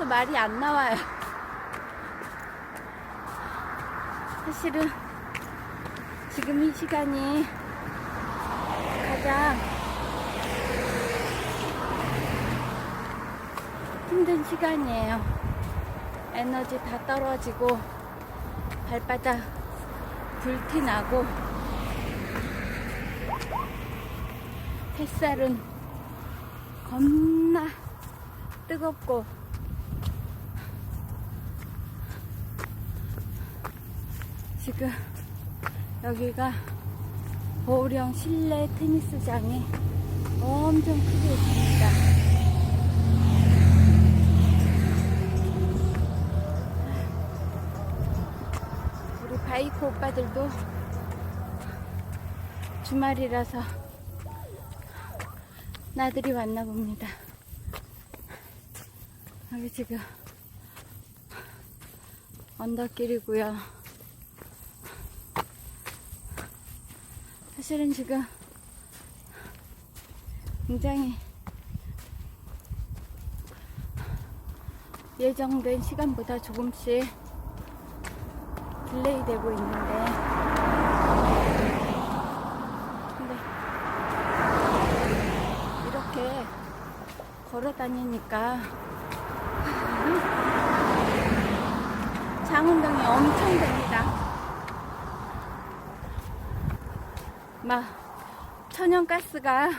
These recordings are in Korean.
떨려서 말이 안 나와요. 사실은 지금 이 시간이 가장 힘든 시간이에요. 에너지 다 떨어지고 발바닥 불티 나고 햇살은 겁나 뜨겁고 지금 여기가 보령 실내 테니스장이 엄청 크게 있습니다. 우리 바이크 오빠들도 주말이라서 나들이 왔나 봅니다. 여기 지금 언덕길이고요. 사실은 지금 굉장히 예정된 시간보다 조금씩 딜레이 되고 있는데 근데 이렇게 걸어 다니니까 장 운동이 엄청 됩니다. 막 천연가스가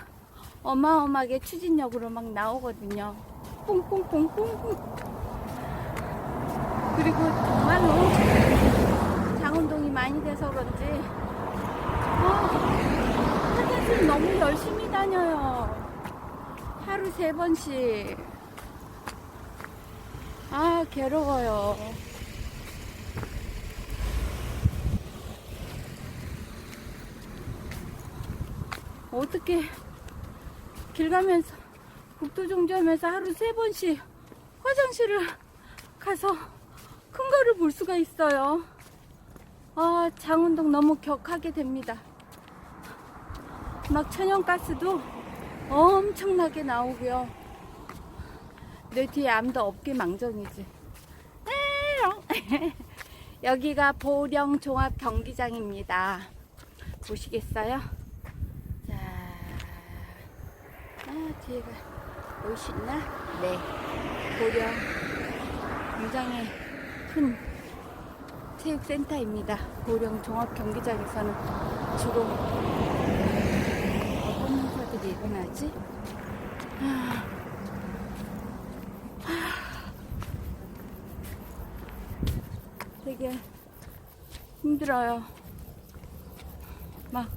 어마어마하게 추진력으로 막 나오거든요. 뿡뿡뿡뿡뿡. 그리고 정말로 장운동이 많이 돼서 그런지 아, 화장실 너무 열심히 다녀요. 하루 세 번씩. 아, 괴로워요. 어떻게 길 가면서 국도 종주하면서 하루 세 번씩 화장실을 가서 큰 거를 볼 수가 있어요. 아, 장운동 너무 격하게 됩니다. 막 천연가스도 엄청나게 나오고요. 내 뒤에 아무도 없게 망정이지. 여기가 보령 종합 경기장입니다. 보시겠어요? 아, 뒤에가 보이시나? 네. 보령 굉장히 큰 체육센터입니다. 보령 종합 경기장에서는 주로 어떤 행사들이 일어나지? 아, 되게 힘들어요. 막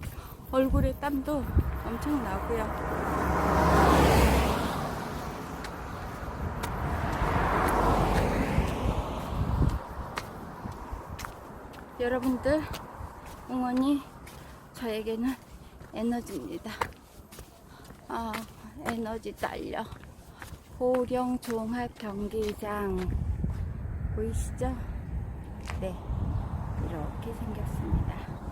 얼굴에 땀도 엄청 나고요. 여러분들 응원이 저에게는 에너지입니다. 아, 에너지 딸려. 보령 종합 경기장 보이시죠? 네, 이렇게 생겼습니다.